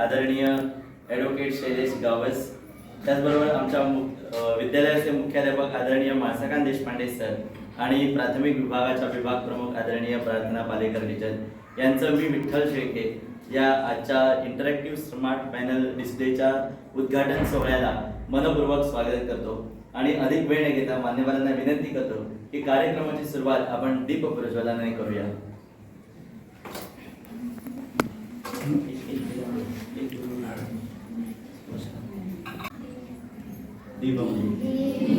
आदरणीय ॲडव्होकेट शैलेश गावस त्याचबरोबर आमच्या मु विद्यालयाचे मुख्याध्यापक आदरणीय माळसाकांत देशपांडे सर आणि प्राथमिक विभागाच्या विभाग प्रमुख आदरणीय प्रार्थना पालेकर निजन यांचं मी विठ्ठल शेळके या आजच्या इंटरॅक्टिव्ह स्मार्ट पॅनल डिस्प्लेच्या उद्घाटन सोहळ्याला मनपूर्वक स्वागत करतो आणि अधिक वेळ न घेता मान्यवरांना विनंती करतो की कार्यक्रमाची सुरुवात आपण दीप प्रज्वलनाने करूया. Leave them.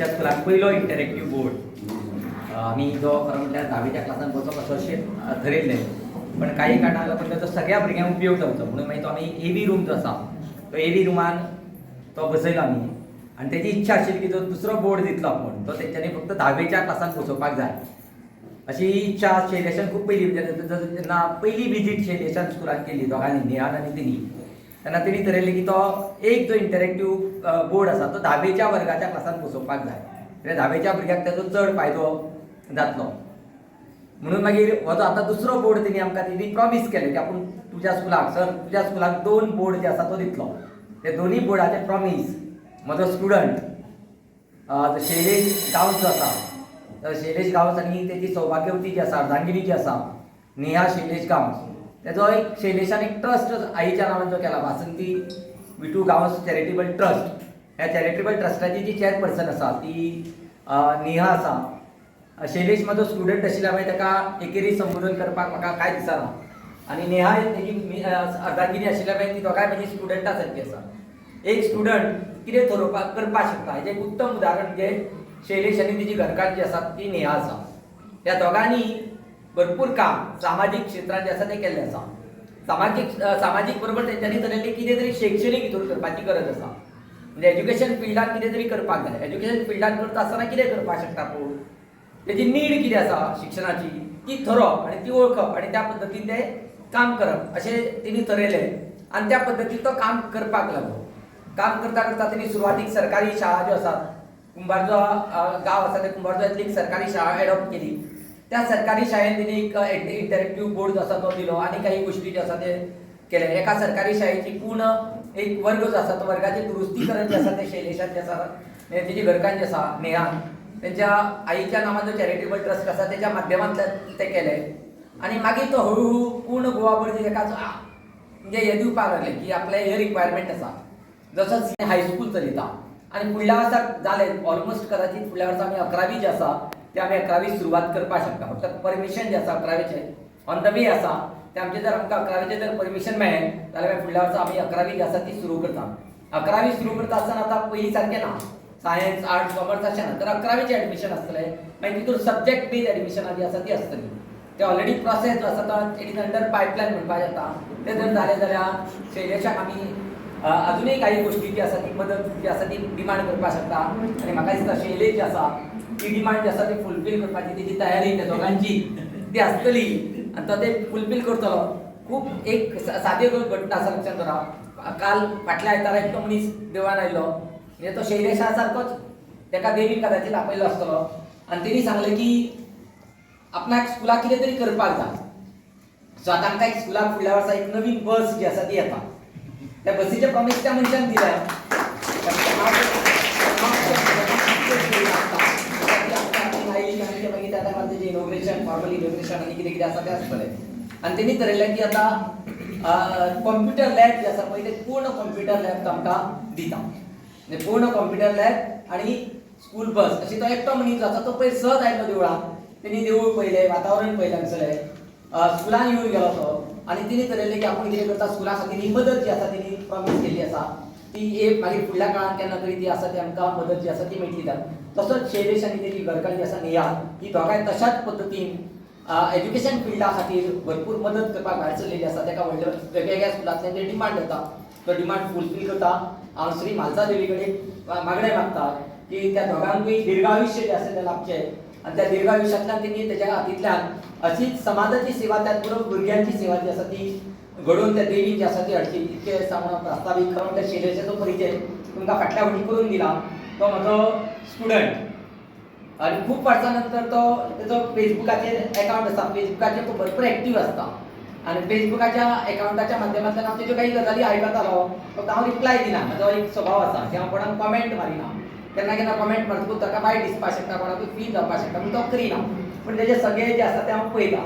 आमच्या स्कुलान पयलो इंटरॅक्टीव बोर्ड आमी जो खरो म्हटल्यार धावेच्या क्लासान बसप असो अशें ठरयल्लें पण काही कारणां लागून तो सगळ्या भुरग्यांक उपयोग जावचो म्हणून मागीर तो आमी एवी रूम जो आसा तो एवी रुमान तो बसयलो आमी आनी तेजी इच्छा आशिल्ली की जो दुसरो बोर्ड दितलो आपूण तो तेंच्यांनी फक्त धावेच्या क्लासान बसोवपाक जाय. अशी इच्छा शैलेशान खूप पहिली म्हणजे जेन्ना पहिली विजीट शैलेशान स्कुलान केली दोगांनी नेहान आनी तिणी तेन्ना तेणी ठरयलें की तो एक जो इंटरॅक्टीव बोर्ड आसा तो धावेच्या वर्गाच्या क्लासान बसोवपाक जाय. म्हणजे धावेच्या भुरग्याक तेजो चड फायदो जातलो. म्हणून मागीर हो जो आतां दुसरो बोर्ड तेणी आमकां तेणी प्रॉमीस केलें की आपूण तुज्या स्कुलाक सर तुज्या स्कुलाक दोन बोर्ड जे आसा तो दितलो. ते दोनूय बोर्डाचे प्रॉमीस म्हजो स्टुडंट शैलेश गांवस जो आसा शैलेश गांवस आनी तेजी सौभाग्यवती जी आसा अर्धांगिनी जी आसा नेहा शैलेश गांवस तेजो एक शैलेशान एक ट्रस्ट आईच्या नांवान जो केला वासंती विटू गांवस चॅरिटेबल ट्रस्ट ह्या चॅरिटेबल ट्रस्टाची जी चेअरपर्सन आसा ती नेहा आसा शैलेश म्हजो स्टुडंट आशिल्ल्या मुळे ताका एकेरी संबोधन करपाक म्हाका कांय दिसना. आनी नेहा तेजी मी- आशिल्ल्या मुळे ती दोगांय म्हजी स्टुडंटा सारकी आसा एक स्टुडंट कितें थरोवपाक करपाक शकता. हेजें एक उत्तम उदाहरण म्हणजे शैलेश आनी तिची घरकान्न जी आसा ती नेहा आसा त्या दोगांनी भरपूर काम सामाजीक क्षेत्रांत जे आसा तें केल्लें आसा सामाजीक सामाजीक बरोबर तेंच्यांनी ठरयलें कितें तरी शैक्षणीक हितून करपाची गरज आसा म्हणजे एज्युकेशन फिल्डान कितें तरी करपाक जाय एज्युकेशन फिल्डान करता आसतना कितें करपाक शकता पूण तेजी म्हणजे नीड कितें आसा शिक्षणाची ती थरोवप आनी ती वळखप आनी त्या पद्दतीन तें काम करप. अशें तेणी थरयलें आनी त्या पद्दतीन तो काम करपाक लागलो. काम करता करता तेणी सुरवातीक सरकारी शाळा ज्यो आसात कुंभारजो अ, गांव आसा त्या कुंभारजोंतली एक सरकारी शाळा एडॉप्ट केली. त्या सरकारी शाळेन तेणी एक इंटरॅक्टिव्ह बोर्ड जो आसा तो दिलो आनी काही गोश्टी ज्यो आसा ते केले एका सरकारी शाळेची पूर्ण एक वर्ग जो आसा तो वर्गाचे दुरुस्तीकरण जे आसा ते शैलेशान जे आसा म्हणजे तिची तेजी जे आसा नेहान त्यांच्या आईच्या नावान जो चॅरिटेबल ट्रस्ट आसा त्याच्या माध्यमांतल्यान ते केले आणि मागीर तो हळूहळू पूर्ण गोवाभर एका म्हणजे हे दिवपाक लागले की आपले हे रिक्वायरमेंट आसा जसोच हायस्कूल चलयता आणि फुडल्या वर्साक जालें ऑलमोस्ट कदाचित फुडल्या वर्सा आमी अकरावी जी आसा ते आमी अकरावी सुरवात करपाक शकता. फक्त परमिशन जे आसा अकरावेचें. ऑन द वे आसा ते आमचे जर आमकां अकरावेचें जर परमिशन मेळ्ळें जाल्यार फुडल्या वर्सा आमी अकरावी जी आसा ती सुरू करता. अकरावी सुरू करता आसतना आतां पयलीं सारकें ना. सायन्स आर्ट्स कॉमर्स अशें ना. तर अकरावीचें एडमिशन आसतलें मागीर तितून सब्जेक्ट बेज एडमिशनां जी आसा ती आसतली ते ऑलरेडी प्रोसेस जो आसा तो इट इज अंडर पायपलायन म्हणपाक येता ते जर जालें जाल्यार शैलेशाक आमी अजूनय काही गोष्टी जी आसा ती मदत जी आसा ती डिमांड करपाक शकता. आनी म्हाका दिसता शैलेश जी आसा ती डिमांड जी आसा ती फुलफील करपाची तेजी तयारी त्या दोगांची ती आसतली आनी तो ते फुलफील करतलो खूब एक सादे सादी घटना आसा लक्षात दवरा काल फाटल्या आयतारा एकटो मनीस देवळान आयलो. म्हणजे तो शैलेशा सारकोच तेका देवीन कदाचित आपयलो आसतलो आनी तेणी सांगलें की आपणाक स्कुलाक कितें तरी करपाक जाय सो आतां आमकां एक स्कुलाक फुडल्या वर्सा एक नवीन बस जी आसा ती येता. त्या बसीचे प्रॉमिस त्या मनशान दिल्या. इनोग्रेशन फॉर्मल इनोग्रेशन आनी कितें कितें आसा तें आसतलें आनी तेणी थारायलें की आतां कॉम्प्युटर लॅब जे आसा पळय ते पूर्ण कॉम्प्युटर लॅब आमकां दिता. म्हणजे पूर्ण कॉम्प्युटर लॅब आनी स्कूल बस अशी तो एकटो मनीस आसा तो पळय सहज आयलो देवळांत तेणी देवूळ पयलें वातावरण पयलें हांगसरलें स्कुलान येवन गेलो तो आनी तिणी थरयलें की आपूण कितें करता स्कुला खातीर ही मदत जी आसा तिणी प्रॉमिस केल्ली आसा ती एक मागीर फुडल्या काळान केन्ना तरी ती आसा ती आमकां मदत जी आसा ती मेळटली जाता तसोच शैलेश आनी त्याची घरकान्न जी आसा नेहा ही दोगांय तशाच पद्दतीन एज्युकेशन फिल्डा खातीर भरपूर मदत करपाक भायर सरलेली आसा तेका व्हडल्या वेगवेगळ्या स्कुलांतल्यान ते डिमांड जाता तो डिमांड फुलफील करता. हांव श्री म्हालसा देवी कडेन मागणें मागता की त्या दोगांकूय दीर्घायुष्य जे आसा तें लाभचे आनी त्या दीर्घायुष्यातल्यान तेणी तेज्या हातींतल्यान अशीच समाजाची सेवा त्याच बरोबर भुरग्यांची सेवा जी आसा ती घडोवन त्या देवीन जी आसा ती हाडची इतके सांगून प्रस्तावीत करून त्या शिलेशाचो परिचय तुमकां फाटल्या फाटी करून दिला. तो म्हजो स्टुडंट आनी खूब वर्सां नंतर तो तेजो फेसबुकाचेर एकावंट आसा फेसबुकाचेर तो भरपूर एक्टीव आसता आनी फेसबुकाच्या एकावंटाच्या माध्यमांतल्यान हांव तेज्यो काही गजाली आयकतालो फक्त हांव रिप्लाय दिना म्हजो एक स्वभाव आसा की हांव कोणाक कमेंट मारिना. केन्ना केन्ना कमेंट मारतकूच ताका वायट दिसपाक शकता कोणाकूय फील जावपाक शकता पूण तो करिना. पूण तेजे सगळे जे आसा ते हांव पळयता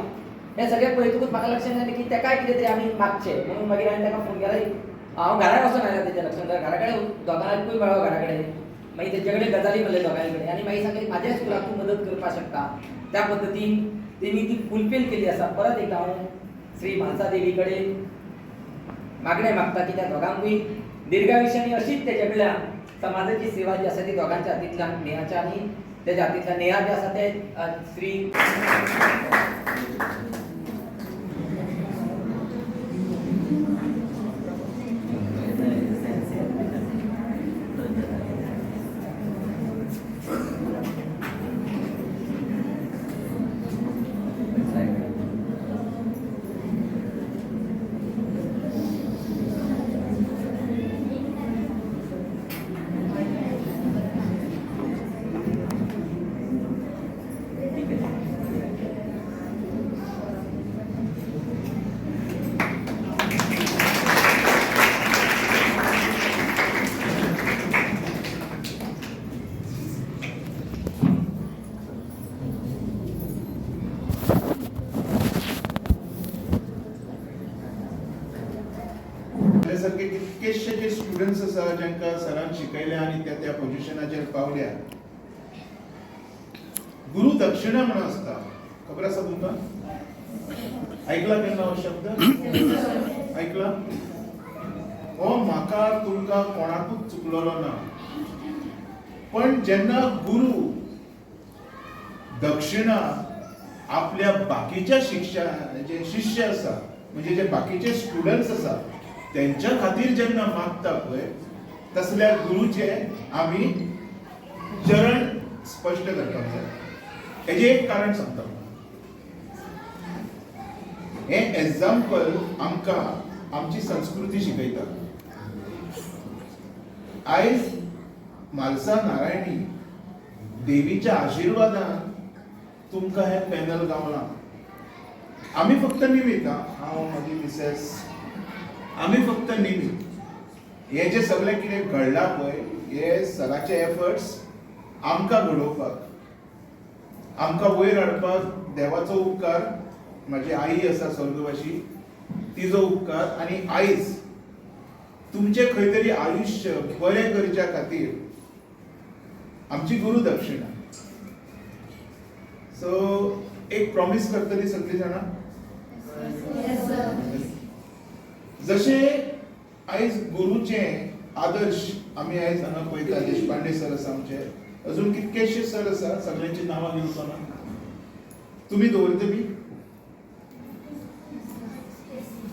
हे सगळे पळयतकूच म्हाका लक्षांत येलें की तेकाय कितें तरी आमी मागचें. म्हणून मागीर हांवें ताका फोन केलो हांव घरा वचून आयला तेजें लक्षांत. घरा कडेन दोगांकूय मेळ्ळो घरा कडेन मागीर त्याच्याकडे गजाली म्हणले दोगांय कडेन आनी मागीर सांगलें म्हाज्या तू मदत करपाक शकता? त्या पद्धतीन तेणी ती फुलफिल केली आसा परत एकदा हांव श्री म्हालसा देवी कडेन मागणें मागता की त्या दोगांकूय दीर्घायुष्यानी अशीच तेजे कडल्यान समाजाची सेवा जी आसा ती दोगांच्या हातींतल्यान नेहाच्या आनी तेज्या हातींतल्यान नेहा जे आसा ते श्री आपल्यासारखे कितकेशे जे स्टुडंट्स आसा जांकां सरान शिकयल्या आनी त्या त्या पोझिशनाचेर पावल्या. गुरु दक्षिणा म्हणून आसता खबर आसा तुमकां? ऐकला केन्ना हो शब्द? ऐकला? हो म्हाका तुमकां कोणाकूच चुकलेलो ना. पण जेन्ना गुरु दक्षिणा आपल्या बाकीच्या शिक्षा जे शिष्य आसा म्हणजे जे बाकीचे स्टुडंट्स आसा त्यांच्या खातीर जेन्ना मागता पळय तसल्या गुरुचे आमी चरण स्पश्ट करपाक जाय. हेजें एक कारण सांगता. हे एग्जाम्पल आमकां आमची संस्कृती शिकयता. आयज म्हालसा नारायणी देवीच्या आशिर्वादान तुमकां हे पॅनल गावलां. आमी फक्त निमित हांव म्हजी मिसेस आमी फक्त निमित हे जे सगळें कितें घडलां पळय हे सराचे एफर्ट्स आमकां घडोवपाक. आमकां वयर हाडपाक देवाचो उपकार म्हाजी आई आसा स्वर्गवाशी तिजो उपकार आनी आयज तुमचें खंय तरी आयुश्य बरें करच्या खातीर आमची गुरु दक्षिणा. सो एक प्रॉमिस करतली सगळीं जाणां? जसे आयज गुरुचे आदर्श आमी आयज हांगा पळयता देशपांडे सर आसा आमचे. अजून कितकेशे सर आसा सगळ्यांची नांवां घेवचो ना तुमी दवरता बी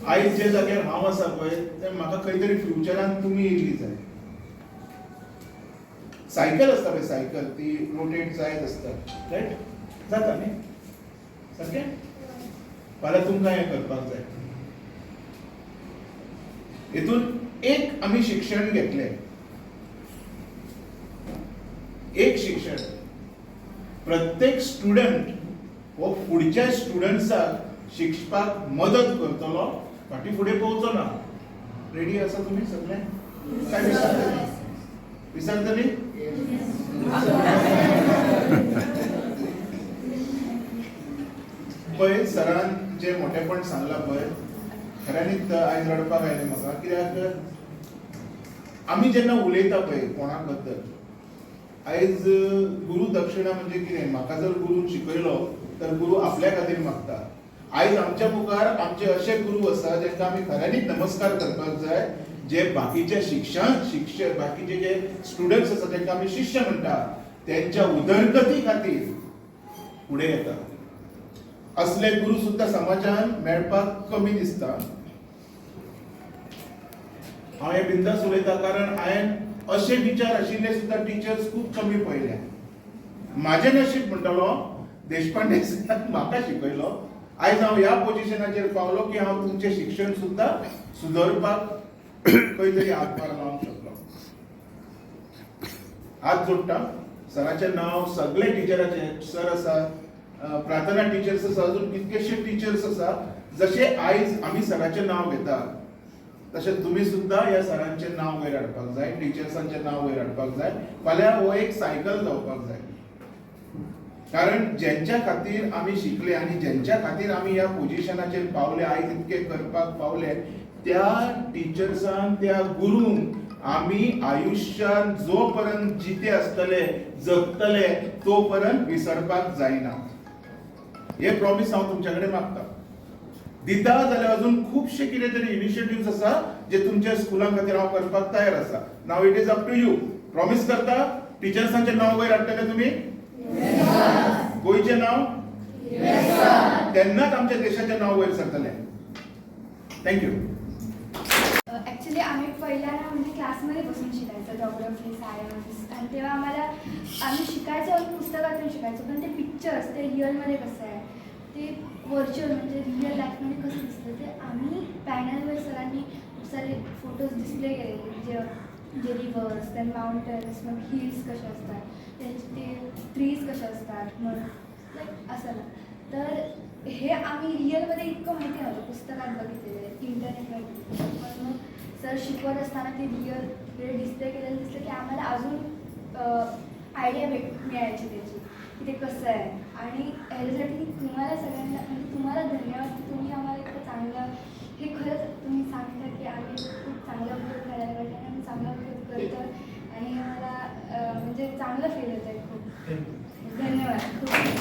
आयज जे जाग्यार हांव आसा पळय ते म्हाका खंय तरी फ्युचरान तुमी येयली जाय. सायकल आसता पळय सायकल ती रोटेट जायत आसता. रायट जाता न्ही? सारकें? फाल्यां तुमकां हें करपाक जाय. इथून एक आमी शिक्षण घेतलें एक शिक्षण. प्रत्येक स्टुडंट हो फुडच्या स्टुडंट्साक शिकपाक मदत करतलो फाटीं फुडें पोवचो ना. रेडी आसा तुमी सगळे? काय विसरतली विसरतली पळय सरान जे मोठेपण सांगला पळय खऱ्यांनीच आयज रडपाक आयलें म्हाका कित्याक आमी जेन्ना उलयता पळय कोणा बद्दल आयज गुरू दक्षिणा म्हणजे कितें? म्हाका जर गुरून शिकयलो तर गुरू आपल्या खातीर मागता. आयज आमच्या मुखार आमचे अशे गुरू आसा जेंका आमी खऱ्यांनीच नमस्कार करपाक जाय जे बाकीचे शिक्षण शिक्षक बाकीचे जे स्टुडंट्स आसा तांकां आमी शिष्य म्हणटा त्यांच्या उदरगती खातीर फुडें येता. असले गुरु सुद्दां समाजान मेळपाक कमी दिसता. हांव बिंदास उलयता कारण हांवें असे विचार आशिल्ले सुद्दां टिचर्स खूब कमी पळयल्या म्हाजें नशीब म्हणटलो देशपांडे सरान म्हाका शिकयलो आयज हांव ह्या पोजिशनाचेर पावलो की हांव तुमचें शिक्षण सुद्दां सुदरपाक खंय तरी हातभार लावंक शकलो. हात जोडटा. सराचें नांव सगळे टिचराचे सर आसा प्रार्थना टिचर्स आसा अजून कितकेशे टिचर्स आसा. जशे आयज आमी सराचें नांव घेतात तशें तुमी सुद्दां ह्या सरांचें नांव वयर हाडपाक जाय टिचर्सांचें नांव वयर हाडपाक जाय फाल्यां हो एक सायकल जावपाक जाय. कारण ज्यांच्या खातीर आमी शिकले आनी ज्यांच्या खातीर आमी ह्या पोजिशनाचेर पावले आयज इतके करपाक पावले त्या टिचर्सान त्या गुरूंक आमी आयुश्यान जो पर्यंत जिते आसतले जगतले तो पर्यंत विसरपाक जायना. हे प्रॉमिस हांव तुमच्या कडेन मागता. दिता जाल्यार अजून खुबशे कितें तरी इनिशिएटिव्ह आसा जे तुमच्या स्कुलां खातीर हांव करपाक तयार आसा नाव it is up to you promise करता टिचर्सांचे नांव वयर हाडटले तुमी गोंयचें नांव? तेन्नाच आमच्या देशाचे नांव वयर सरतलें थँक्यू ॲक्च्युली आम्ही पहिल्यांदा म्हणजे क्लासमध्ये बसून शिकायचो जॉग्रफी सायन्स आणि तेव्हा आम्हाला आम्ही शिकायचो पुस्तकातून शिकायचो पण ते पिक्चर्स ते रिअलमध्ये कसं आहे? व्हर्च्युअल म्हणजे रिअल लाईफमध्ये कसं दिसतं ते आम्ही पॅनलवर सरांनी खूप सारे फोटोज डिस्प्ले केलेले जे जे रिवर्स देन माउंटन्स मग हिल्स कसे असतात त्यांचे ते ट्रीज कसे असतात मग लाईक असं तर हे आम्ही रिअलमध्ये इतकं माहिती नव्हतं पुस्तकात बघितलेलं आहे इंटरनेटवर बघितलेलं. पण मग सर शिकवत असताना ते रिअल वेळ डिस्प्ले केलेलं दिसलं की आम्हाला अजून आयडिया भेट मिळायची त्याची की ते कसं आहे. आणि ह्याच्यासाठी तुम्हाला सगळ्यांना म्हणजे तुम्हाला धन्यवाद की तुम्ही आम्हाला इतकं चांगलं हे खरंच तुम्ही सांगता की आम्ही खूप चांगला उपयोग करायला पाहिजे आणि आम्ही चांगला उपयोग करतो आणि आम्हाला म्हणजे चांगलं फील होतं आहे खूप धन्यवाद. खूप